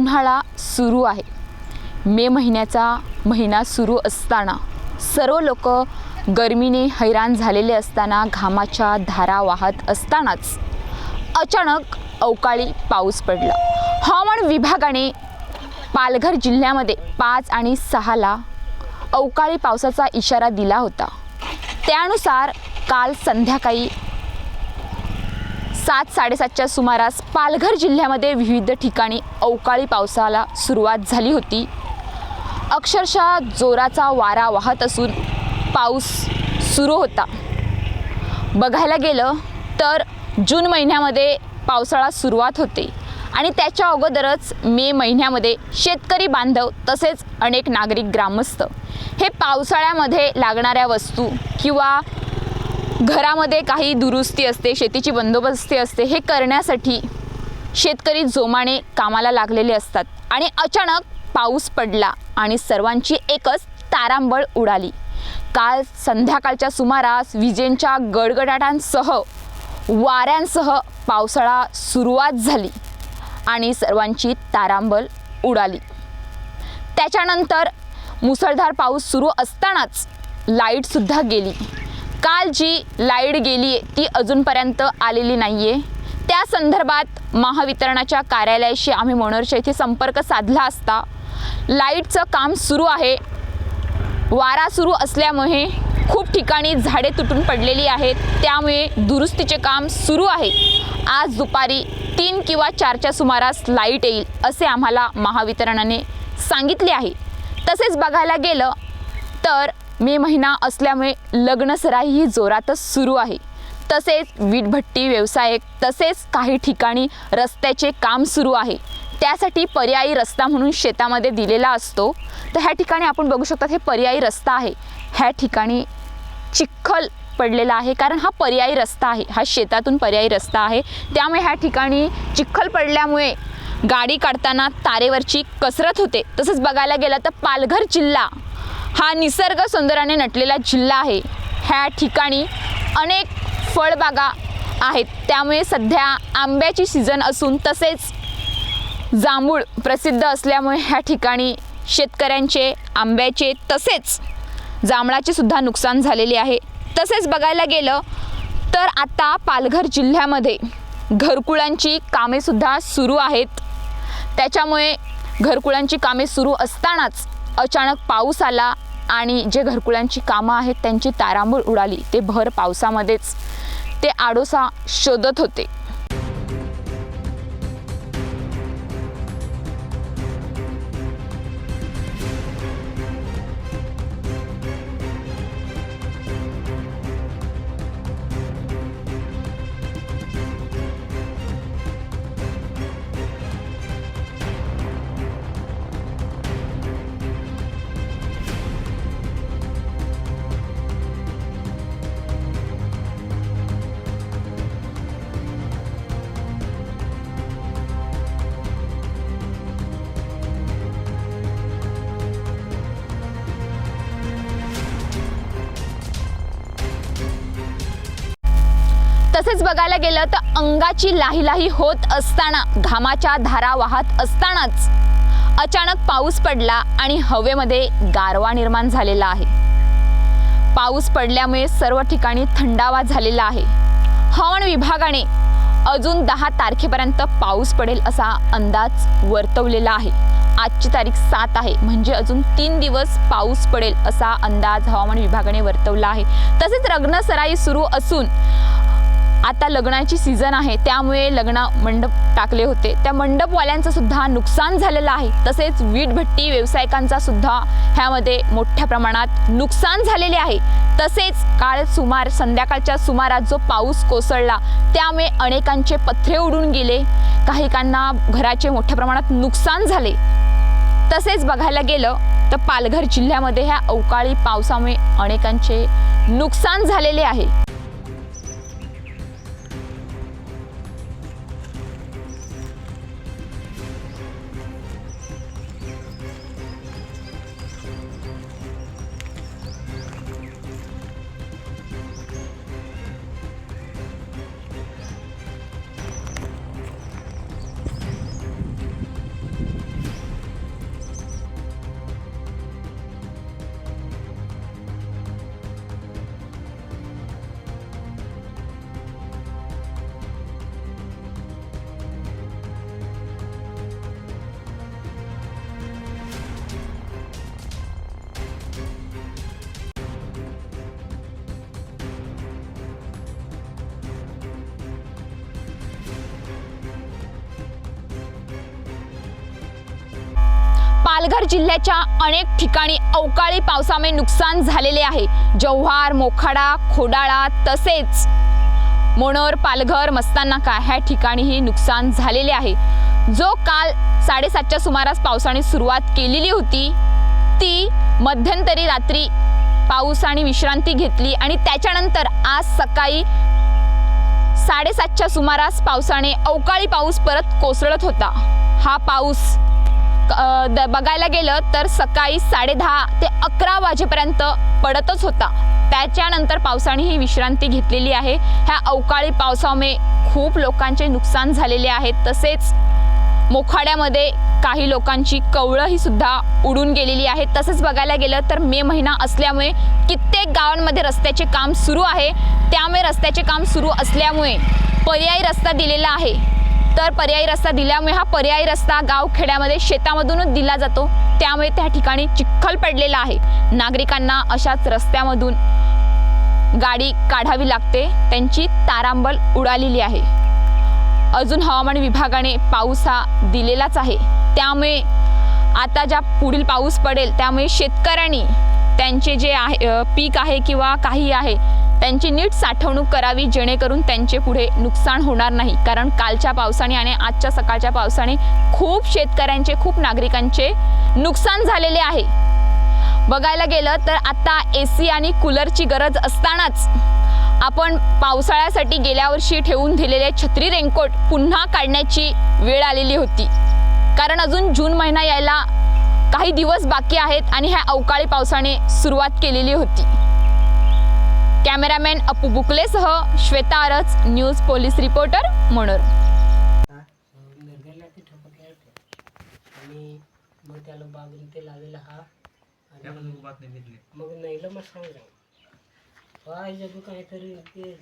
उन्हाळा सुरू आहे. मे महिन्याचा महिना सुरू असताना सर्व लोक गरमीने हैराण झालेले असताना घामाच्या धारा वाहत असतानाच अचानक अवकाळी पाऊस पडला. हवामान विभागाने पालघर जिल्ह्यामध्ये पाच आणि सहाला अवकाळी पावसाचा इशारा दिला होता. त्यानुसार काल संध्याकाळी सात साडेसातच्या सुमारास पालघर जिल्ह्यामध्ये विविध ठिकाणी अवकाळी पावसाला सुरुवात झाली होती. अक्षरशः जोराचा वारा वाहत असून पाऊस सुरू होता. बघायला गेलं तर जून महिन्यामध्ये पावसाळा सुरुवात होते आणि त्याच्या अगोदरच मे महिन्यामध्ये शेतकरी बांधव तसेच अनेक नागरिक ग्रामस्थ हे पावसाळ्यामध्ये लागणाऱ्या वस्तू किंवा घरामध्ये काही दुरुस्ती असते शेतीची बंदोबस्ती असते हे करण्यासाठी शेतकरी जोमाने कामाला लागलेले असतात. आणि अचानक पाऊस पडला आणि सर्वांची एकच तारांबळ उडाली. काल संध्याकाळच्या सुमारास विजेंच्या गडगडाटांसह वाऱ्यांसह पावसाळा सुरुवात झाली आणि सर्वांची तारांबळ उडाली. त्याच्यानंतर मुसळधार पाऊस सुरू असतानाच लाईटसुद्धा गेली. काल जी लाइट गेली आहे ती अजूनपर्यंत आलेली नाही आहे त्या संदर्भात महावितरणाच्या कार्यालयाशी आम्ही मनोरच्या इथे संपर्क साधला असता लाईटचं काम सुरू आहे. वारा सुरू असल्यामुळे खूप ठिकाणी झाडे तुटून पडलेली आहेत. त्यामुळे दुरुस्तीचे काम सुरू आहे. आज दुपारी तीन किंवा चारच्या सुमारास लाइट येईल असे आम्हाला महावितरणाने सांगितले आहे. तसेच बघायला गेलं तर मे महिना असल्यामुळे लग्नसराईही जोरातच सुरू आहे. तसेच वीटभट्टी व्यवसायक तसेच काही ठिकाणी रस्त्याचे काम सुरू आहे. त्यासाठी पर्यायी रस्ता म्हणून शेतामध्ये दिलेला असतो. तर ह्या ठिकाणी आपण बघू शकता हे पर्यायी रस्ता आहे. ह्या ठिकाणी चिखल पडलेला आहे कारण हा पर्यायी रस्ता आहे. हा शेतातून पर्यायी रस्ता आहे. त्यामुळे ह्या ठिकाणी चिखल पडल्यामुळे गाडी काढताना तारेवरची कसरत होते. तसंच बघायला गेलं तर पालघर जिल्हा हा निसर्ग सौंदर्याने नटलेला जिल्हा आहे. ह्या ठिकाणी अनेक फळबागा आहेत. त्यामुळे सध्या आंब्याची सीझन असून तसेच जांभूळ प्रसिद्ध असल्यामुळे ह्या ठिकाणी शेतकऱ्यांचे आंब्याचे तसेच जांभळाचे सुद्धा नुकसान झालेले आहे. तसेच बघायला गेलं तर आता पालघर जिल्ह्यामध्ये घरकुळांची कामेसुद्धा सुरू आहेत. त्याच्यामुळे घरकुळांची कामे सुरू असतानाच अचानक पाऊस आला आणि जे घरकुळांची कामं आहेत त्यांची तारांबळ उडाली. ते भर पावसामध्येच. ते आडोसा शोधत होते. तसेच बघायला गेलं तर अंगाची लाही लाही होत असताना घामाच्या धारा वाहत असतानाच अचानक पाऊस पडला आणि हवेमध्ये गारवा निर्माण झालेला आहे. पाऊस पडल्यामुळे सर्व ठिकाणी थंडावा झालेला आहे. हवामान विभागाने अजून दहा तारखेपर्यंत पाऊस पडेल असा अंदाज वर्तवलेला आहे. आजची तारीख सात आहे म्हणजे अजून तीन दिवस पाऊस पडेल असा अंदाज हवामान विभागाने वर्तवला आहे. तसेच रग्नसराई सुरू असून आता लग्नाची सीझन आहे त्यामुळे लग्न मंडप टाकले होते. त्या मंडपवाल्यांचं सुद्धा नुकसान झालेलं आहे. तसेच वीटभट्टी व्यावसायिकांचा सुद्धा ह्यामध्ये मोठ्या प्रमाणात नुकसान झालेले आहे. तसेच काल सुमार संध्याकाळच्या सुमारात जो पाऊस कोसळला त्यामुळे अनेकांचे पत्रे उडून गेले. काहीकांना घराचे मोठ्या प्रमाणात नुकसान झाले. तसेच बघायला गेलं तर पालघर जिल्ह्यामध्ये ह्या अवकाळी पावसामुळे अनेकांचे नुकसान झालेले आहे. पालघर जिल्ह्याच्या अनेक ठिकाणी अवकाळी पावसामुळे नुकसान झालेले आहे. जव्हार मोखाडा खोडाळा तसेच मोनोर पालघर मस्तानाका ह्या ठिकाणीही नुकसान झालेले आहे. जो काल साडेसातच्या सुमारास पावसाने सुरुवात केलेली होती ती मध्यंतरी रात्री पाऊस आणि विश्रांती घेतली आणि त्याच्यानंतर आज सकाळी साडेसातच्या सुमारास पावसाने अवकाळी पाऊस परत कोसळत होता. हा पाऊस बघायला गेलं तर सकाळी साडेदहा ते अकरा वाजेपर्यंत पडतच होता. त्याच्यानंतर पावसाने ही विश्रांती घेतलेली आहे. ह्या अवकाळी पावसामुळे खूप लोकांचे नुकसान झालेले आहे. तसेच मोखाड्यामध्ये काही लोकांची कवळंही सुद्धा उडून गेलेली आहे. तसंच बघायला गेलं तर मे महिना असल्यामुळे कित्येक गावांमध्ये रस्त्याचे काम सुरू आहे. त्यामुळे रस्त्याचे काम सुरू असल्यामुळे पर्यायी रस्ता दिलेला आहे. तर पर्यायी रस्ता दिल्यामुळे हा पर्यायी रस्ता गावखेड्यामध्ये शेतामधूनच दिला जातो. त्यामुळे त्या ठिकाणी चिखल पडलेला आहे. नागरिकांना अशाच रस्त्यामधून गाडी काढावी लागते. त्यांची तारांबल उडालेली आहे. अजून हवामान विभागाने पाऊस हा दिलेलाच आहे. त्यामुळे आता ज्या पुढील पाऊस पडेल त्यामुळे शेतकऱ्यांनी त्यांचे जे आहे पीक आहे किंवा काही आहे त्यांची नीट साठवणूक करावी जेणेकरून त्यांचे पुढे नुकसान होणार नाही. कारण कालच्या पावसाने आणि आजच्या सकाळच्या पावसाने खूप शेतकऱ्यांचे खूप नागरिकांचे नुकसान झालेले आहे. बघायला गेलं तर आता ए सी आणि कूलरची गरज असतानाच आपण पावसाळ्यासाठी गेल्या वर्षी ठेवून दिलेले छत्री रेनकोट पुन्हा काढण्याची वेळ आलेली होती. कारण अजून जून महिना यायला काही दिवस बाकी आहेत आणि ह्या अवकाळी पावसाने सुरुवात केलेली होती. कॅमेरामॅन अपू बुकलेसह श्वेता आरच न्यूज पोलीस रिपोर्टर मनोर. आणि मग त्याला बागून ते लावेला हा. आणि मग नाहीलं मग सांगलं पाय जग काहीतरी ते